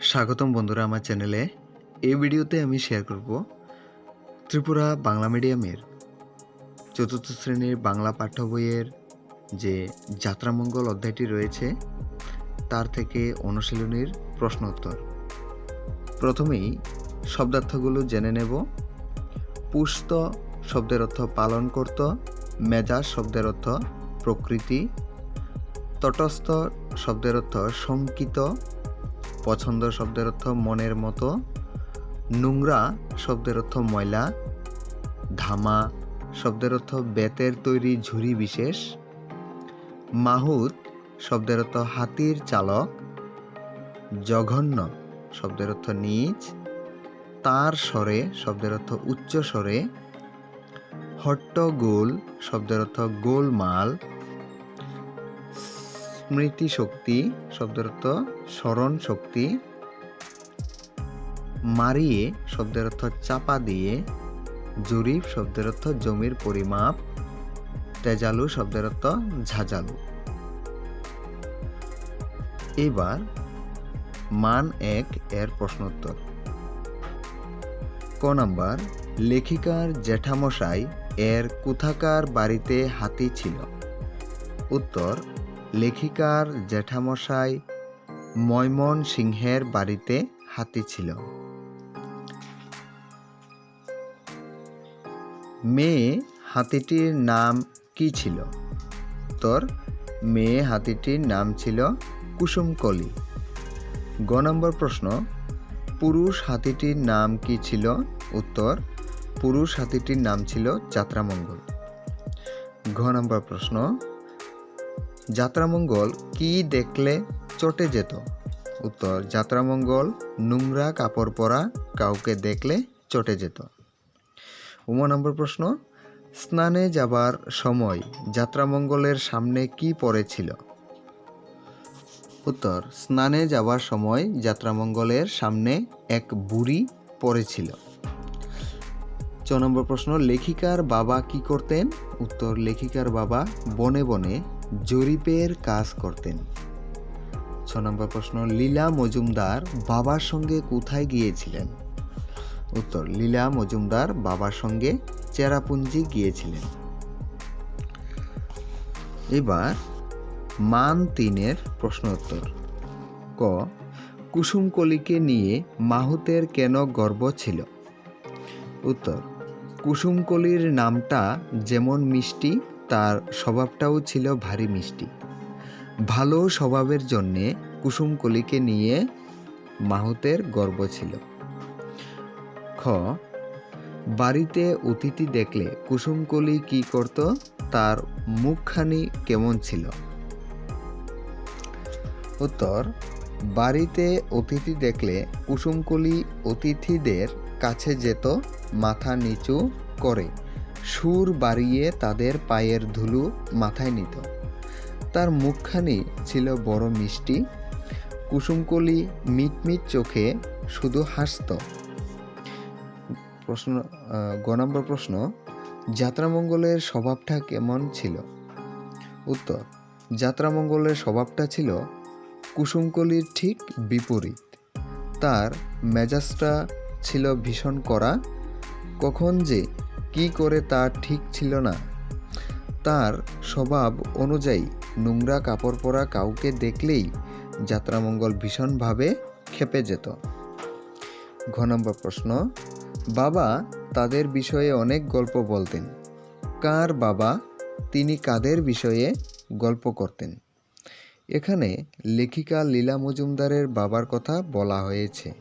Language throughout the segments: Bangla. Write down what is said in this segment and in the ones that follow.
স্বাগতম বন্ধুরা আমার চ্যানেলে। এই ভিডিওতে আমি শেয়ার করব ত্রিপুরা বাংলা মিডিয়ামের চতুর্থ শ্রেণির বাংলা পাঠ্য বইয়ের যে যাত্রামঙ্গল অধ্যায়টি রয়েছে, তার থেকে অনুশীলনীর প্রশ্ন উত্তর। প্রথমেই শব্দার্থগুলো জেনে নেব। পুষ্ট শব্দের অর্থ পালন করত, মেজাজ শব্দের অর্থ প্রকৃতি, তটস্থ শব্দের অর্থ শঙ্কিত পছন্দ শব্দের অর্থ মনের মতো। নোংরা শব্দের অর্থ ময়লা। ধামা শব্দের অর্থ বেতের তৈরি ঝুড়ি বিশেষ। মাহুত শব্দের অর্থ হাতির চালক। জঘন্য শব্দের অর্থ নিচ। তার স্বরে শব্দের অর্থ উচ্চ স্বরে। হট্টগোল শব্দের অর্থ গোলমাল। স্মৃতি শক্তি, শব্দের অর্থ স্মরণ শক্তি। মারিয়ে শব্দের অর্থ চাপা দিয়ে। জরিপ শব্দের অর্থ জমির পরিমাপ। তেজালু শব্দের অর্থ ঝাঁঝালু। এবার মান এক এর প্রশ্নোত্তর। ক নাম্বার, লেখিকার জেঠামশাই এর কোথাকার বাড়িতে হাতি ছিল? উত্তর লেখিকার জ্যাঠামশাই ময়মন সিংহের বাড়িতে হাতি ছিল। মেয়ে হাতিটির নাম কি ছিল? উত্তর মেয়ে হাতিটির নাম ছিল কুসুমকলি গ নম্বর প্রশ্ন, পুরুষ হাতিটির নাম কি ছিল? উত্তর, পুরুষ হাতিটির নাম ছিল যাত্রামঙ্গল। ঘ নম্বর প্রশ্ন যাত্রামঙ্গল কি দেখলে চটে যেত? উত্তর, যাত্রামঙ্গল, নোংরা কাপড় পরা কাউকে দেখলে চটে যেত। উম নম্বর প্রশ্ন, স্নানে যাবার সময় যাত্রামঙ্গলের সামনে কি পড়েছিল? উত্তর, স্নানে যাবার সময় যাত্রামঙ্গলের সামনে এক বুড়ি পড়েছিল। ছ নম্বর প্রশ্ন, লেখিকার বাবা কি করতেন? উত্তর, লেখিকার বাবা বনে বনে জরিপের কাজ করতেন। ছ নম্বর প্রশ্ন, লীলা মজুমদার বাবার সঙ্গে কোথায় গিয়েছিলেন? উত্তর, লীলা মজুমদার বাবার সঙ্গে চেরাপুঞ্জি গিয়েছিলেন। এবার মান তিনের প্রশ্ন উত্তর। ক, কুসুমকলিকে নিয়ে মাহুতের কেন গর্ব ছিল? উত্তর, কুসুমকলির নামটা যেমন মিষ্টি তার স্বভাবটাও ছিল ভারী মিষ্টি। ভালো স্বভাবের জন্যে কুসুমকলিকে নিয়ে মাহুতের গর্ব ছিল। খ, বাড়িতে অতিথি দেখলে কুসুমকলি কি করত? তার মুখখানি কেমন ছিল? উত্তর, বাড়িতে অতিথি দেখলে কুসুমকলি অতিথিদের কাছে যেত মাথা নিচু করে। সুর বাড়িয়ে তাদের পায়ের ধুলো মাথায় নিত। তার মুখখানি ছিল বড় মিষ্টি। কুসুমকলি মিটমিট চোখে শুধু হাসত। প্রশ্ন গ নম্বর প্রশ্ন, যাত্রামঙ্গলের স্বভাবটা কেমন ছিল? উত্তর, যাত্রামঙ্গলের স্বভাবটা ছিল কুসুমকলির ঠিক বিপরীত। তার মেজাজটা ছিল ভীষণ করা কখন যে কি করে তা ঠিক ছিল না। তার স্বভাব অনুযায়ী নোংরা কাপড় পরা কাউকে দেখলেই যাত্রামঙ্গল ভীষণভাবে খেপে যেত। ঘ নম্বর প্রশ্ন, বাবা তাদের বিষয়ে অনেক গল্প বলতেন। কার বাবা? তিনি কাদের বিষয়ে গল্প করতেন? এখানে লেখিকা লীলা মজুমদারের বাবার কথা বলা হয়েছে।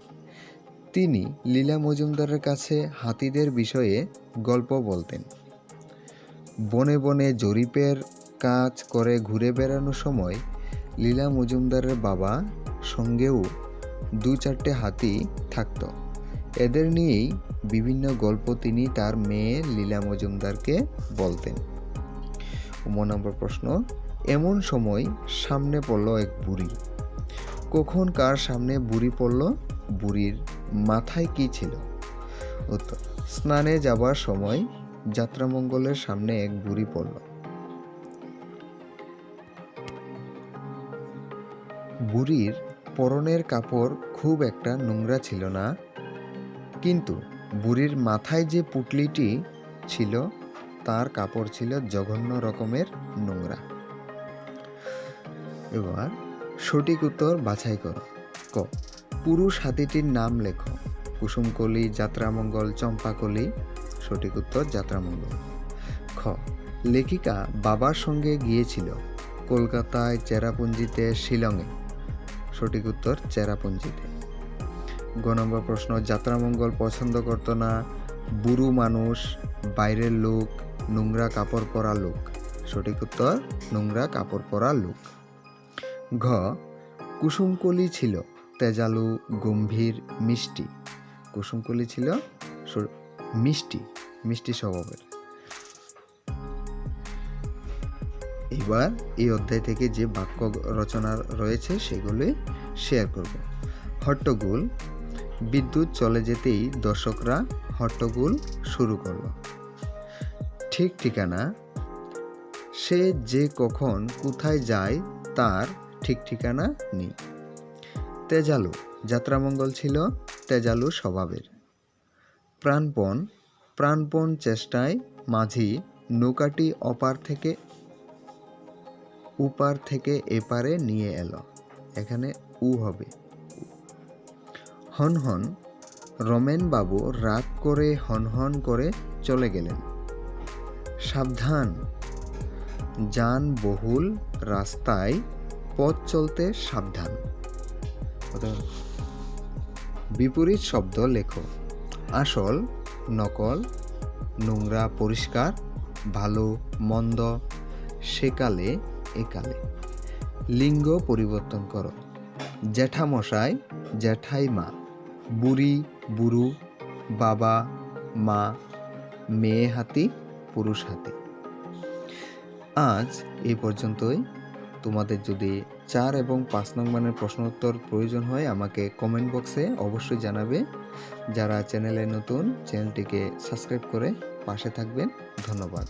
তিনি লীলা মজুমদারের কাছে হাতিদের বিষয়ে গল্প বলতেন। বনে বনে জরিপের কাজ করে ঘুরে বেড়ানোর সময় লীলা মজুমদারের বাবা সঙ্গেও দু চারটে হাতি থাকত। এদের নিয়েই বিভিন্ন গল্প তিনি তার মেয়ে লীলা মজুমদারকে বলতেন। উম নম্বর প্রশ্ন, এমন সময় সামনে পড়ল এক বুড়ি। কখন কার সামনে বুড়ি পড়ল? বুড়ির মাথায় কি ছিল? উত্তর, স্নানে যাবার সময় যাত্রামঙ্গলের সামনে এক বুড়ি পড়ল। বুড়ির পরনের কাপড় খুব একটা নোংরা ছিল না, কিন্তু বুড়ির মাথায় যে পুটলিটি ছিল, তার কাপড় ছিল জঘন্য রকমের নোংরা। এবার সঠিক উত্তর বাছাই করো। ক পুরুষ হাতিটির নাম লেখো। কুসুমকলি যাত্রামঙ্গল চম্পাকলি সঠিক উত্তর যাত্রামঙ্গল খ, লেখিকা বাবার সঙ্গে গিয়েছিল কলকাতায় চেরাপুঞ্জিতে, শিলংয়ে। সঠিক উত্তর চেরাপুঞ্জিতে। গ নম্বর প্রশ্ন যাত্রামঙ্গল পছন্দ করতো না? বুড়ো মানুষ, বাইরের লোক, নোংরা কাপড় পরা লোক। সঠিক উত্তর, নোংরা কাপড় পরা লোক। ঘ কুসুমকলি ছিল তেজালু, গম্ভীর, মিষ্টি। কুসুমকলি ছিল মিষ্টি মিষ্টি স্বভাবের। এবার এই অধ্যায় থেকে যে বাক্য রচনা রয়েছে সেগুলি শেয়ার করব। হট্টগোল, বিদ্যুৎ চলে যেতেই দর্শকরা হট্টগোল শুরু করল। ঠিক ঠিকানা, সে যে কখন কোথায় যায় তার ঠিক ঠিকানা নেই। তেজালু, যাত্রামঙ্গল ছিল তেজালু স্বভাবের। প্রাণপণ প্রাণপণ চেষ্টায় মাঝি নৌকাটি অপার থেকে, উপার থেকে এপারে নিয়ে এলো। এখানে উ হবে। হনহন রমেন বাবু রাগ করে হনহন করে চলে গেলেন। সাবধান যান বহুল রাস্তায় পথ চলতে সাবধান। অতএব বিপরীত শব্দ লেখো। আসল, নকল, নোংরা, পরিষ্কার, ভালো, মন্দ, সেকালে, একালে। লিঙ্গ পরিবর্তন করো। জ্যাঠামশাই জ্যাঠাই মা বুড়ি, বুড়ু, বাবা, মা, মেয়ে হাতি, পুরুষ হাতি। আজ এই পর্যন্তই। তোমাদের যদি চার এবং পাঁচ নং মানের প্রশ্ন উত্তর প্রয়োজন হয় আমাকে কমেন্ট বক্সে অবশ্যই জানাবে। যারা চ্যানেলে নতুন চ্যানেলটিকে সাবস্ক্রাইব করে পাশে থাকবেন। ধন্যবাদ।